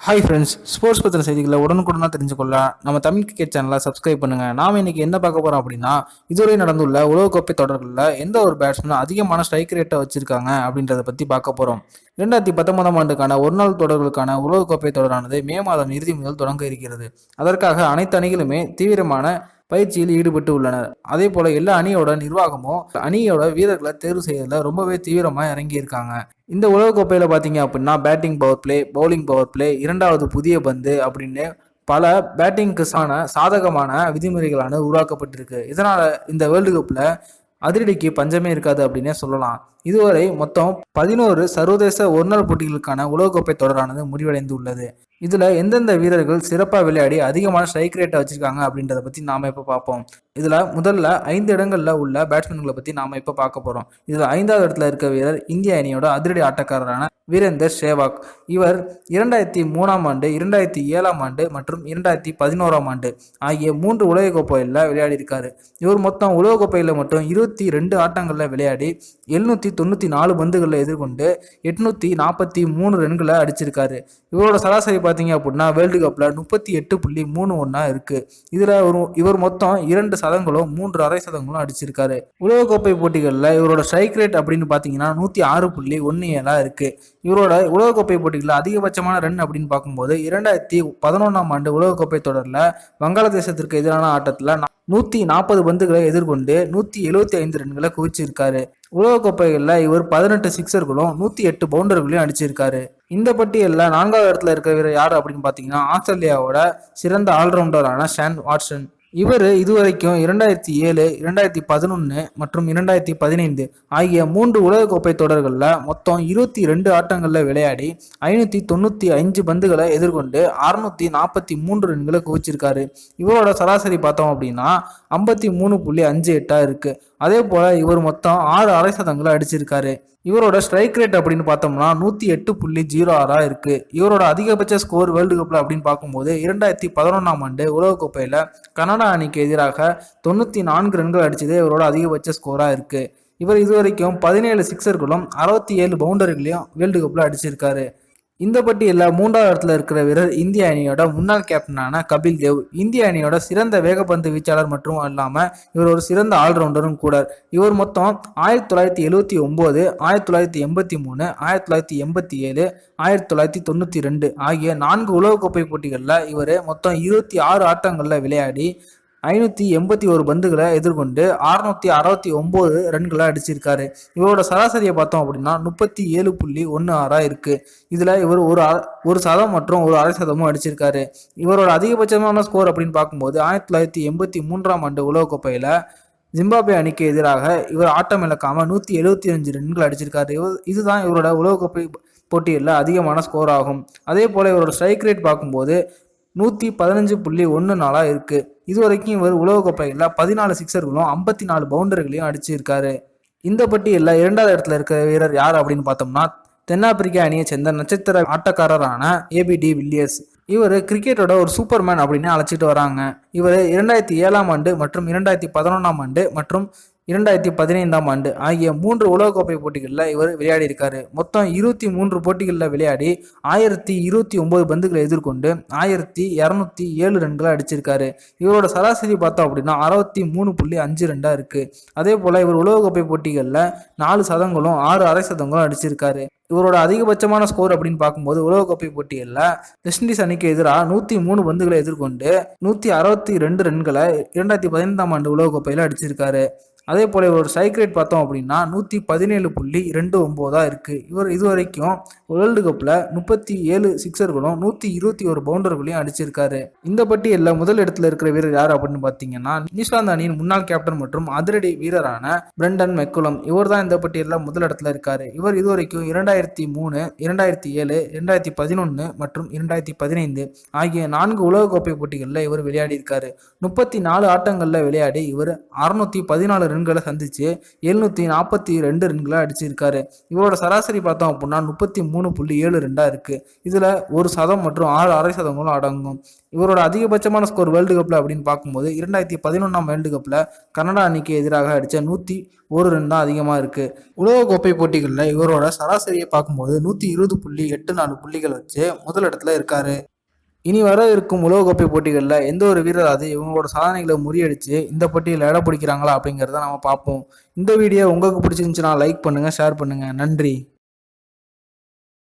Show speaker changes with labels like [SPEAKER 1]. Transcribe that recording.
[SPEAKER 1] Hi friends sports பற்றின செய்திகளை உடனுக்குடனாக தெரிஞ்சுக்கொள்ள நம்ம தமிழ் கிரிக்கெட் சேனலை சப்ஸ்கிரைப் பண்ணுங்கள் நாம் இன்னைக்கு என்ன பார்க்க போகிறோம் அப்படின்னா இதுவரை நடந்துள்ள உலகக்கோப்பை தொடர்களில் எந்த ஒரு பேட்ஸ்மேனும் அதிகமான ஸ்ட்ரைக் ரேட்டை வச்சுருக்காங்க அப்படின்றத பற்றி பார்க்க போகிறோம் ரெண்டாயிரத்தி பத்தொன்பதாம் ஆண்டுக்கான ஒரு நாள் தொடர்களுக்கான உலகக்கோப்பை தொடரானது மே மாதம் இறுதி முதல் தொடங்க இருக்கிறது. அதற்காக அனைத்து அணிகளுமே தீவிரமான பயிற்சியில் ஈடுபட்டு உள்ளனர். அதே போல எல்லா அணியோட நிர்வாகமும் அணியோட வீரர்களை தேர்வு செய்யறதுல ரொம்பவே தீவிரமாக இறங்கியிருக்காங்க இந்த உலகக்கோப்பையில் பார்த்தீங்க அப்படின்னா batting power play bowling power play இரண்டாவது புதிய பந்து அப்படின்னு பல பேட்டிங்க்குசான சாதகமான விதிமுறைகளான உருவாக்கப்பட்டிருக்கு. இதனால் இந்த வேர்ல்டு கப்பில் அதிரடிக்கு பஞ்சமே இருக்காது அப்படின்னே சொல்லலாம். இதுவரை மொத்தம் பதினோரு சர்வதேச ஒருநாள் போட்டிகளுக்கான உலகக்கோப்பை தொடரானது முடிவடைந்து உள்ளது இதில் எந்தெந்த வீரர்கள் சிறப்பாக விளையாடி அதிகமான ஸ்ட்ரைக் ரேட்டை வச்சிருக்காங்க அப்படின்றத பற்றி நாம் இப்போ பார்ப்போம். இதில் முதல்ல ஐந்து இடங்களில் உள்ள பேட்ஸ்மேன்களை பற்றி நாம் இப்போ பார்க்க போகிறோம் இதில் ஐந்தாவது இடத்துல இருக்க வீரர் இந்திய அணியோட அதிரடி ஆட்டக்காரரான வீரேந்தர் சேவாக். இவர் இரண்டாயிரத்தி மூணாம் ஆண்டு இரண்டாயிரத்தி ஏழாம் ஆண்டு மற்றும் இரண்டாயிரத்தி பதினோராம் ஆண்டு ஆகிய மூன்று உலகக்கோப்பையில் விளையாடியிருக்காரு இவர் மொத்தம் உலகக்கோப்பையில் மட்டும் இருபத்தி ரெண்டு ஆட்டங்களில் விளையாடி எழுநூற்றி தொண்ணூற்றி நாலு பந்துகளில் எதிர்கொண்டு எட்நூற்றி நாற்பத்தி மூணு ரன்களை அடிச்சிருக்காரு. இவரோட சராசரி பார்த்தீங்க அப்படின்னா வேர்ல்டு கப்பில் முப்பத்தி எட்டு புள்ளி மூணு ஒன்றா இருக்குது இதில் ஒரு இவர் மொத்தம் இரண்டு சதங்களும் மூன்று அரை சதங்களும் அடிச்சிருக்காரு. உலகக்கோப்பை போட்டிகளில் இவரோட ஸ்ட்ரைக் ரேட் அப்படின்னு பார்த்தீங்கன்னா நூற்றி ஆறு புள்ளி ஒன்று ஏழாக இருக்குது இவரோட உலகக்கோப்பை போட்டிகளில் அதிகபட்சமான ரன் அப்படின்னு பார்க்கும்போது இரண்டாயிரத்தி பதினொன்றாம் ஆண்டு உலகக்கோப்பை தொடரில் வங்காளதேசத்திற்கு எதிரான ஆட்டத்தில் நூற்றி நாற்பது பந்துகளை எதிர்கொண்டு நூற்றி எழுபத்தி ஐந்து ரன்களை குவிச்சிருக்காரு. உலகக்கோப்பைகளில் இவர் பதினெட்டு சிக்ஸர்களும் நூற்றி எட்டு பவுண்டர்களையும் அடிச்சிருக்காரு. இந்த பட்டியலில் நான்காவது இடத்துல இருக்கிற வீரர் யார் அப்படின்னு பார்த்தீங்கன்னா ஆஸ்திரேலியாவோட சிறந்த ஆல்ரவுண்டரான ஷேன் வாட்சன். இவர் இதுவரைக்கும் இரண்டாயிரத்தி ஏழு இரண்டாயிரத்தி பதினொன்று மற்றும் இரண்டாயிரத்தி பதினைந்து ஆகிய மூன்று உலகக்கோப்பை தொடர்களில் மொத்தம் இருபத்தி ரெண்டு ஆட்டங்களில் விளையாடி ஐநூற்றி தொண்ணூற்றி அஞ்சு பந்துகளை எதிர்கொண்டு அறுநூத்தி நாற்பத்தி மூன்று ரன்களை குவிச்சிருக்காரு. இவரோட சராசரி பார்த்தோம் அப்படின்னா ஐம்பத்தி மூணு புள்ளி அஞ்சு எட்டாக இருக்குது அதே போல் இவர் மொத்தம் ஆறு அரை சதங்களை அடிச்சிருக்காரு. இவரோட ஸ்ட்ரைக் ரேட் அப்படின்னு பார்த்தோம்னா நூற்றி எட்டு புள்ளி ஜீரோ ஆறாக இருக்குது இவரோட அதிகபட்ச ஸ்கோர் வேர்ல்டு கப்பில் அப்படின்னு பார்க்கும்போது இரண்டாயிரத்தி பதினொன்றாம் ஆண்டு உலகக்கோப்பையில் கனடா அணிக்கு எதிராக தொண்ணூற்றி நான்கு ரன்கள் அடித்தது இவரோட அதிகபட்ச ஸ்கோராக இருக்குது இவர் இதுவரைக்கும் பதினேழு சிக்ஸர்களும் அறுபத்தி ஏழு பவுண்டரிகளையும் வேர்ல்டு கப்பில் அடிச்சிருக்காரு. இந்த பட்டியலில் மூன்றாவது இடத்துல இருக்கிற வீரர் இந்திய அணியோட முன்னாள் கேப்டனான கபில் தேவ். இந்திய அணியோட சிறந்த வேகப்பந்து வீச்சாளர் மட்டும் இல்லாமல் இவர் ஒரு சிறந்த ஆல்ரவுண்டரும் கூட. இவர் மொத்தம் ஆயிரத்தி தொள்ளாயிரத்தி எழுவத்தி ஒம்பது ஆயிரத்தி தொள்ளாயிரத்தி எண்பத்தி மூணு ஆயிரத்தி தொள்ளாயிரத்தி எண்பத்தி ஏழு ஆயிரத்தி தொள்ளாயிரத்தி தொண்ணூற்றி ரெண்டு ஆகிய நான்கு உலகக்கோப்பை போட்டிகளில் இவர் மொத்தம் இருபத்தி ஆறு ஆட்டங்களில் விளையாடி ஐநூற்றி எண்பத்தி ஒரு பந்துகளை எதிர்கொண்டு அறுநூத்தி அறுபத்தி ஒம்பது ரன்களை அடிச்சிருக்காரு. இவரோட சராசரியை பார்த்தோம் அப்படின்னா முப்பத்தி ஏழு புள்ளி ஒன்று ஆறாக இருக்குது இதில் இவர் ஒரு ஒரு சதம் மற்றும் ஒரு அரை சதமும் அடிச்சிருக்காரு. இவரோட அதிகபட்சமான ஸ்கோர் அப்படின்னு பார்க்கும்போது ஆயிரத்தி தொள்ளாயிரத்தி எண்பத்தி மூன்றாம் ஆண்டு உலகக்கோப்பையில் ஜிம்பாபே அணிக்கு எதிராக இவர் ஆட்டம் இழக்காமல் நூற்றி எழுபத்தி அஞ்சு ரன்கள் அடிச்சிருக்காரு. இவர் இதுதான் இவரோட உலகக்கோப்பை போட்டியில் அதிகமான ஸ்கோர் ஆகும். அதே போல் இவரோட ஸ்ட்ரைக் ரேட் பார்க்கும்போது நூற்றி பதினஞ்சு புள்ளி ஒன்று நாளாக இருக்குது இது வரைக்கும் இவர் உலகக்கோப்பையில் பதினாலு சிக்ஸர்களும் ஐம்பத்தி நாலு பவுண்டர்களையும் அடிச்சிருக்காரு. இந்த பட்டியலில் இரண்டாவது இடத்துல இருக்கிற வீரர் யார் அப்படின்னு பார்த்தோம்னா தென்னாப்பிரிக்கா அணியை சேர்ந்த நட்சத்திர ஆட்டக்காரரான ஏபிடி வில்லியர்ஸ். இவர் கிரிக்கெட்டோட ஒரு சூப்பர்மேன் அப்படின்னு அழைச்சிட்டு வராங்க. இவர் இரண்டாயிரத்தி ஏழாம் ஆண்டு மற்றும் இரண்டாயிரத்தி பதினொன்றாம் ஆண்டு மற்றும் இரண்டாயிரத்தி பதினைந்தாம் ஆண்டு ஆகிய மூன்று உலகக்கோப்பை போட்டிகளில் இவர் விளையாடி இருக்காரு மொத்தம் இருபத்தி மூன்று போட்டிகளில் விளையாடி ஆயிரத்தி இருபத்தி ஒன்பது பந்துகளை எதிர்கொண்டு ஆயிரத்தி இரநூத்தி ஏழு ரன்களை அடிச்சிருக்காரு. இவரோட சராசரி பார்த்தோம் அப்படின்னா அறுபத்தி மூணு புள்ளி அஞ்சு ரெண்டாக இருக்கு. அதே போல் இவர் உலகக்கோப்பை போட்டிகளில் நாலு சதங்களும் ஆறு அரை சதங்களும் அடிச்சிருக்காரு. இவரோட அதிகபட்சமான ஸ்கோர் அப்படின்னு பார்க்கும்போது உலகக்கோப்பை போட்டிகளில் வெஸ்ட் இண்டீஸ் அணிக்கு எதிராக நூற்றி மூணு பந்துகளை எதிர்கொண்டு நூற்றி அறுபத்தி ரெண்டு ரன்களை இரண்டாயிரத்தி பதினைந்தாம் ஆண்டு உலகக்கோப்பையில் அடிச்சிருக்காரு. அதே போல் இவரோட சைக்ரேட் பார்த்தோம் அப்படின்னா நூற்றி பதினேழு புள்ளி ரெண்டு ஒம்போதாக இருக்குது இவர் இது வரைக்கும் வேர்ல்டு கப்பில் முப்பத்தி ஏழு சிக்ஸர்களும் நூற்றி இருபத்தி ஒரு பவுண்டர்களையும் அடிச்சிருக்காரு. இந்த பட்டியலில் முதல் இடத்துல இருக்கிற வீரர் யார் அப்படின்னு பார்த்தீங்கன்னா நியூசிலாந்து அணியின் முன்னாள் கேப்டன் மற்றும் அதிரடி வீரரான பிரண்டன் மெக்குலம் இவர் தான் இந்த பட்டியலில் முதல் இடத்துல இருக்காரு. இவர் இதுவரைக்கும் இரண்டாயிரத்தி மூணு இரண்டாயிரத்தி ஏழு இரண்டாயிரத்தி பதினொன்று மற்றும் இரண்டாயிரத்தி பதினைந்து ஆகிய நான்கு உலகக்கோப்பை போட்டிகளில் இவர் விளையாடி இருக்காரு முப்பத்தி நாலு ஆட்டங்களில் விளையாடி இவர் அறுநூத்தி பதினாலு ரன்களை சந்திச்சு எழுநூற்றி நாற்பத்தி ரெண்டு ரன்களை அடிச்சிருக்காரு. இவரோட சராசரி பார்த்தோம் அப்படின்னா முப்பத்தி மூணு புள்ளி ஏழு ரெண்டாக இருக்குது இதில் ஒரு சதம் மற்றும் ஆறு அரை சதங்களும் அடங்கும். இவரோட அதிகபட்சமான ஸ்கோர் வேர்ல்டு கப்பில் அப்படின்னு பார்க்கும்போது இரண்டாயிரத்தி பதினொன்றாம் வேர்ல்டு கப்பில் கனடா அணிக்கு எதிராக அடித்த நூற்றி ஒரு ரன் தான் அதிகமாக இருக்குது உலகக்கோப்பை போட்டிகளில் இவரோட சராசரியை பார்க்கும்போது நூற்றி இருபது புள்ளி எட்டு நாலு புள்ளிகள் வச்சு முதலிடத்துல இருக்காரு. இனி வர இருக்கும் உலகக்கோப்பை போட்டிகளில் எந்த ஒரு வீரராது இவங்களோட சாதனைகளை முறியடித்து இந்த போட்டியில் இடம் பிடிக்கிறாங்களா அப்படிங்கிறத நம்ம பார்ப்போம். இந்த வீடியோ உங்களுக்கு பிடிச்சிருந்துச்சுன்னா லைக் பண்ணுங்கள் ஷேர் பண்ணுங்கள் நன்றி.